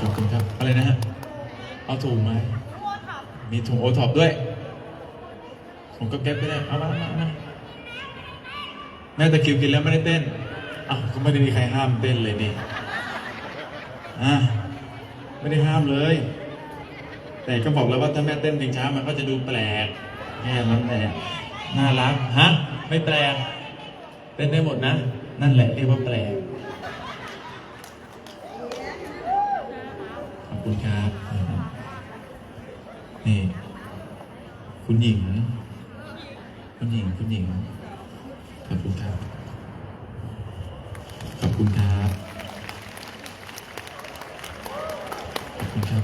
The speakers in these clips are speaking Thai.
ขอบคุณครับ อะไรนะฮะ เอาถุงไหม มีถุงโอท็อปด้วยผมก็เก็บไปได้ เอามาเอามาเอามาแม่ตะคิวกินแล้วไม่ได้เต้นอ้าวก็ไม่ได้มีใครห้ามเต้นเลยนี่อะไม่ได้ห้ามเลย แต่ก็บอกแล้วว่าถ้าแม่เต้นเพลงช้ามันก็จะดูแปลกแค่นั้นแหละน่ารัก ฮะ ไม่แปลก เต้นได้หมดนะ นั่นแหละเรียกว่าแปลก ขอบ คุณครับนี่ คุณหญิง คุณหญิง คุณหญิง ขอบคุณครับ ขอบคุณครับ ขอบคุณครับ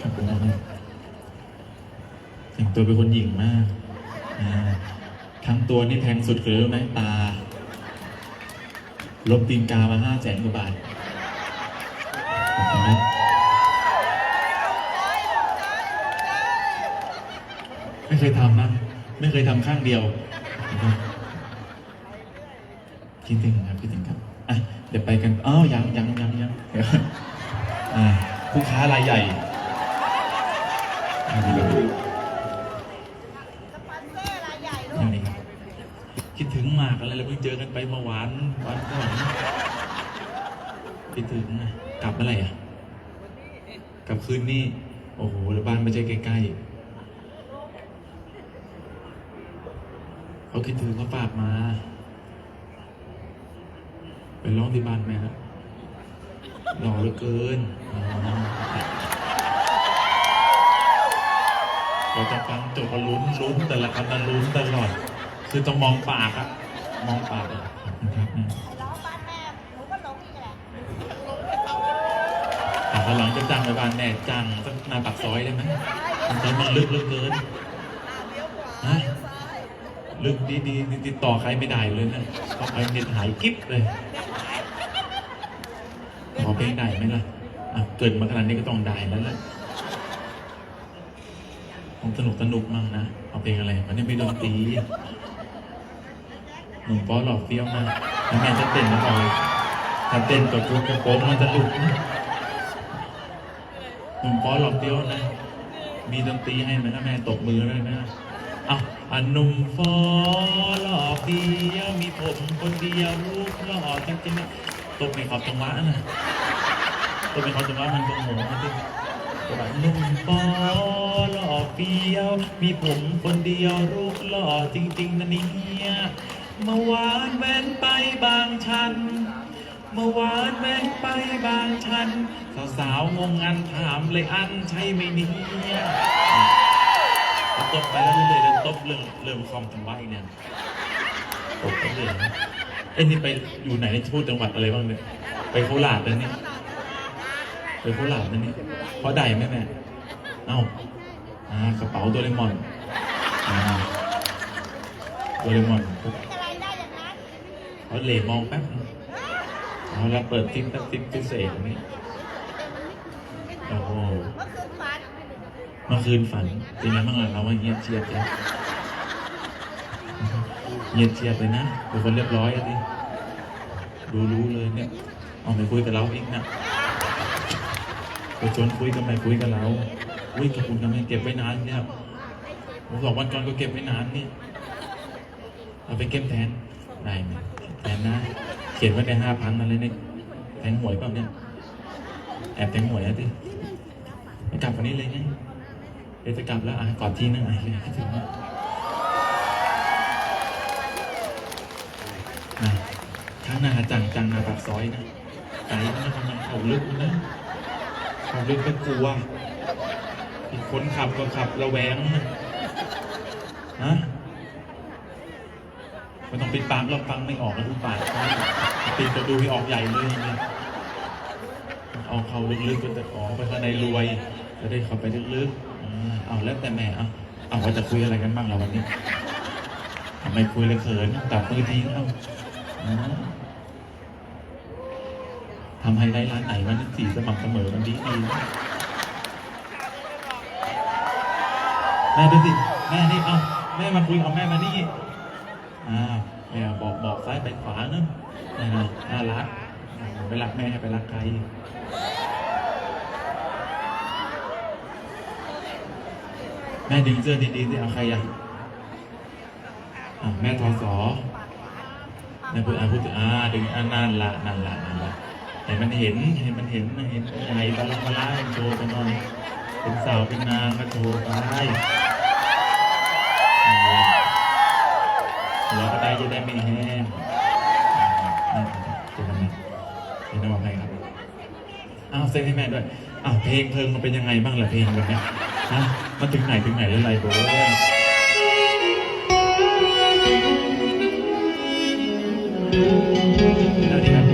ขอบคุณนะครับแต่งตัวเป็นคนหญิงมาก ทั้งตัวนี่แพงสุดคือรู้ไหมตา ลบตีนกามาห้าแสนกว่าบาทขอบคุณนะไม่เคยทำนะ ไม่เคยทำข้างเดียวนะครับคิดถึงครับคิดถึงครับอะเดี๋ยวไปกันอ้าวยังยังยังยังเดี๋ยวอ่าผู้ค้ารายใหญ่อ่าดีเลยสปอนเซอร์รายใหญ่ลูยังกไงครับคิดถึงหมากอะไรเราเพิ่งเจอกันไปเมื่อวานวันก่อน คิดถึงนะกลับเมื่อไหร่อะ กลับคืนนี้ โอ้โหแล้วบ้านไม่ใช่ใกล้ๆเขาคิดถึงเขาฝากมา ไปร้องที่บ้านไหมครับหล่อเหลือเกินอ๋อเราจะฟังจบก็ลุ้นลุ้นแต่ละคำนั้นลุ้นตลอด คือต้องมองปากอะมองปากอะขอบคุณครับแม่ ร้องบ้านแม่หนูก็หลงอีกแหละ แต่พอหลังจะจ้างไปบ้านแม่จ้างสักหนาปากซอยได้ไหมมันจะมันลึกเหลือเกินฮะลึกดีดีๆติดต่อใครไม่ได้เลยนะต้องไปเน็ตหายกิ๊บเลย ขอเพลงได้ไหมล่ะอะเกิดมาขนาดนี้ก็ต้องได้แล้วแหละผมสนุกสนุกมั่งนะ เอาเพลงอะไรมันนี่ไม่ดนตรีหนุ่มป้อหลอกเฟี้ยวมากแล้วแม่จะเต้นนะบอกเลยถ้าเต้นกับกรุ๊ปกระโปรงมันจะหลุด นะหนุ่มป้อหลอกเฟี้ยวนะ มีดนตรีให้ไหมนะแม่ตบมือเลยนะเอาอันนุ่มฟอหล่อเฟี้ยวมีผมคนเดียวลูกหล่อจริงๆนะตบในขอบจังหวะนะตบในขอบจังหวะมันตรงหัวมันดิแบบหนุ่มฟอหล่อเฟี้ยว มีผมคนเดียวรูปหล่อจริง ๆนะเนี่ยเมื่อวานแว้นไปบางชัน เมื่อวานแว้นไปบางชัน สาวๆงงงันถามเลยอันใช่ไหมเนี่ยตบไปแล้วเรื่อยๆเริ่มตบเริ่มเริ่มคลองจังหวะอีกเนี่ยตบไปเรื่อยนะเอ้ยนี่ไปอยู่ไหนทูตจังหวัดอะไรบ้างเนี่ยไปโคราชแล้วนี่ไปโคราชแล้วนี่เพราะใดไหมแม่เอ้าอ่ากระเป๋าโดเรมอนอ่าโดเรมอนอะไรได้อย่างนั้นเขาเหลมองแป๊บนึง เอาละเปิดทิปแป๊บทิปพิเศษนี่โอ้โหเมื่อคืนฝันเมื่อคืนฝันเป็นไงบ้างล่ะเราว่าเงียบเชียบจ้ะเงียบเชียบเลยนะเป็นคนเรียบร้อยอะดิดูรู้เลยเนี่ยเอาไปคุยกับเราอีกนะไปชวนคุยกันไปคุยกับเราอุ้ยกับคุณทำไมเก็บไว้นานเนี่ยผมสองวันก่อนก็เก็บไว้นานนี่เอาไปเก็บแทนได้ไหมแทนนะ เขียนไว้ในห้าพันอะไรเนี่แทงหวยเปล่าเนี่ย แอบแทงหวยอะดิไม่กลับวันนี้เลยไงเดี๋ยวจะกลับแล้วอะกอดที่นึงอะเลยคิดถึงนะข้างหน้าจังจังนาปากซอยนะไกลนะกำลังเขาลึกนะเขาลึกก็กลัวอีกคนขับก็ขับระแวงนะฮะ ปิดปากเราฟังไม่ออกนะทุกปากปิดก็ดูให้ออกใหญ่เลยเนี่ยเอาเขาลึกๆก็จะขอไปข้างในรวย จะได้เข้าไปลึกๆเอาแล้วแต่แม่เอาเอาว่าจะคุยอะไรกันบ้างเราวันนี้ไม่คุยเลยเขินกลับมือทิ้งเอาทำไฮไลท์ร้านไหนมันสีสม่ำเสมอมันดีดีแม่ดูสิ แม่นี่เอาแม่มาคุยเอาแม่มานี่อ้า เนี่ยบอกบอกซ้ายไปขวาเนอะนะฮะน่ารักไปรักแม่ไปรักใครแม่ดึงเสื้อดีๆสิเอาใครอะแม่ทอสอนะพูดอ่าพูดอ่าดึงอ่านานละนานละนานละแต่มันเห็นเห็นมันเห็นเห็นใหญ่ปลาปลาโชว์กันหน่อยเป็นสาวเป็นนางก็โชว์ไป เราก็ได้จะได้ไม่แห้งจะทำไงเป็นน้ำมันงครับอ้าวเซ็ให้แม่ด้วยอ้าวเพลงเพลิงมันเป็นยังไงบ้างล่ะเพลงแบบนี้ฮะมันถึงไหนถึงไหนแล้วไรโบ้แล้วดีครับ